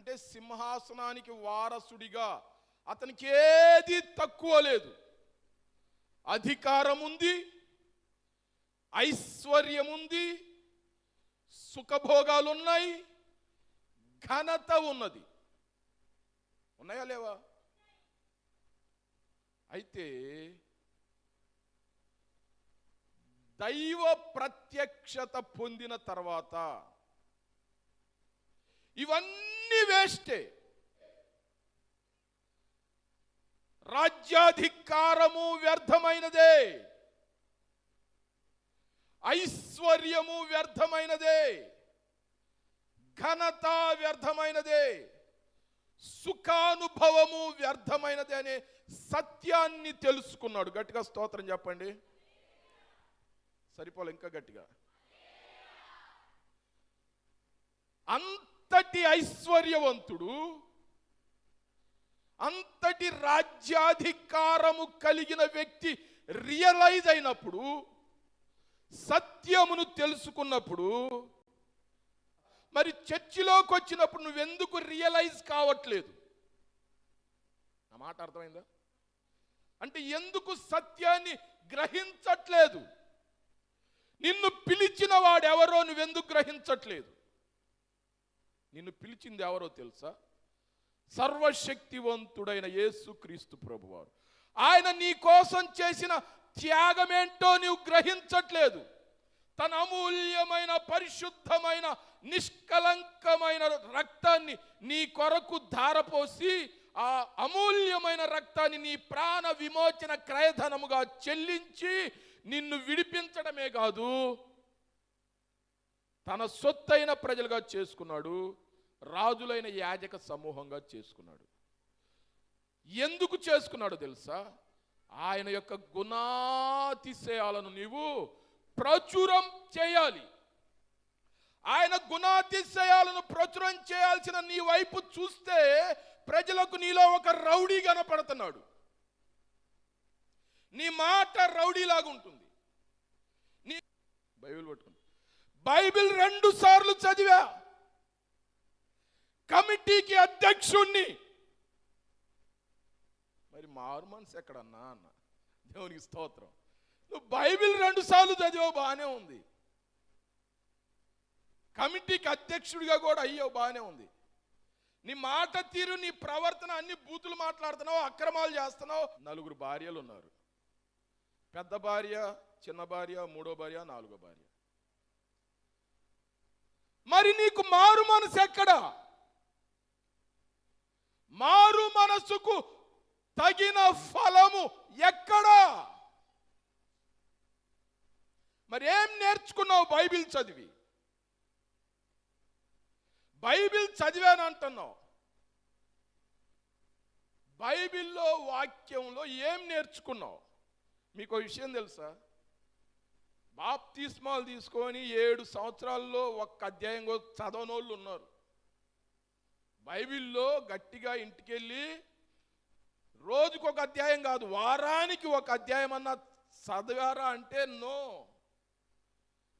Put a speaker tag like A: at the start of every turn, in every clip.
A: అంటే సింహాసనానికి వారసుడిగా. అతనికి ఏది తక్కువ లేదు. అధికారం ఉంది ఐశ్వర్యం ఉంది సుఖభోగాలు ఉన్నాయి ఘనత ఉన్నది. ఉన్నాయా లేవా? అయితే దైవ ప్రత్యక్షత పొందిన తర్వాత ఇవన్నీ వేస్టే. రాజ్యాధికారము వ్యర్థమైనదే. ఐశ్వర్యము వ్యర్థమైనదే. ఘనత వ్యర్థమైనదే. సుఖానుభవము వ్యర్థమైనదే అనే సత్యాన్ని తెలుసుకున్నాడు. గట్టిగా స్తోత్రం చెప్పండి. సరిపోలే ఇంకా గట్టిగా. అంత అంతటి ఐశ్వర్యవంతుడు అంతటి రాజ్యాధికారము కలిగిన వ్యక్తి రియలైజ్ అయినప్పుడు సత్యమును తెలుసుకున్నప్పుడు మరి చర్చిలోకి వచ్చినప్పుడు నువ్వెందుకు రియలైజ్ కావట్లేదు? నా మాట అర్థమైందా? అంటే ఎందుకు సత్యాన్ని గ్రహించట్లేదు? నిన్ను పిలిచిన వాడెవరో నువ్వెందుకు గ్రహించట్లేదు? నిన్ను పిలిచింది ఎవరో తెలుసా? సర్వశక్తివంతుడైన యేసుక్రీస్తు ప్రభువారు. ఆయన నీ కోసం చేసిన త్యాగమేంటో నీవు గ్రహించట్లేదు. తన అమూల్యమైన పరిశుద్ధమైన నిష్కలంకమైన రక్తాన్ని నీ కొరకు ధారపోసి ఆ అమూల్యమైన రక్తాన్ని నీ ప్రాణ విమోచన క్రయధనముగా చెల్లించి నిన్ను విడిపించడమే కాదు తన సొత్తైన ప్రజలుగా చేసుకున్నాడు రాజులైన యాజక సమూహంగా చేసుకున్నాడు. ఎందుకు చేసుకున్నాడు తెలుసా? ఆయన యొక్క గుణాతిశయాలను నీవు ప్రచురం చేయాలి. ఆయన గుణాతిశయాలను ప్రచురం చేయాల్సిన నీ వైపు చూస్తే ప్రజలకు నీలో ఒక రౌడీ కనపడుతున్నాడు. నీ మాట రౌడీలాగా ఉంటుంది నీ బైబిల్ పట్టుకుంటుంది బైబిల్ రెండు సార్లు చదివా. కమిటీకి అధ్యక్షుణ్ణి. మరి మారు మనసు ఎక్కడన్నా అన్న. దేవునికి స్తోత్రం. నువ్వు బైబిల్ రెండు సార్లు చదివావు బాగానే ఉంది. కమిటీకి అధ్యక్షుడిగా కూడా అయ్యావు బాగానే ఉంది. నీ మాట తీరు నీ ప్రవర్తన అన్ని బూతులు మాట్లాడుతున్నావు అక్రమాలు చేస్తున్నావు. నలుగురు భార్యలు ఉన్నారు. పెద్ద భార్య చిన్న భార్య మూడో భార్య నాలుగో భార్య. మరి నీకు మారు మనసు ఎక్కడా? మారు మనసుకు తగిన ఫలము ఎక్కడా? మరి ఏం నేర్చుకున్నావు బైబిల్ చదివి? బైబిల్ చదివాను అంటున్నావు. బైబిల్లో వాక్యంలో ఏం నేర్చుకున్నావు? మీకు ఒక విషయం తెలుసా? బాప్తిస్మాలు తీసుకొని ఏడు సంవత్సరాల్లో ఒక్క అధ్యాయం చదవనోళ్ళు ఉన్నారు. బైబిల్లో గట్టిగా ఇంటికెళ్ళి రోజుకు ఒక అధ్యాయం కాదు వారానికి ఒక అధ్యాయం అన్న చదివారా అంటే నో.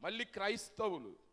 A: మళ్ళీ క్రైస్తవులు.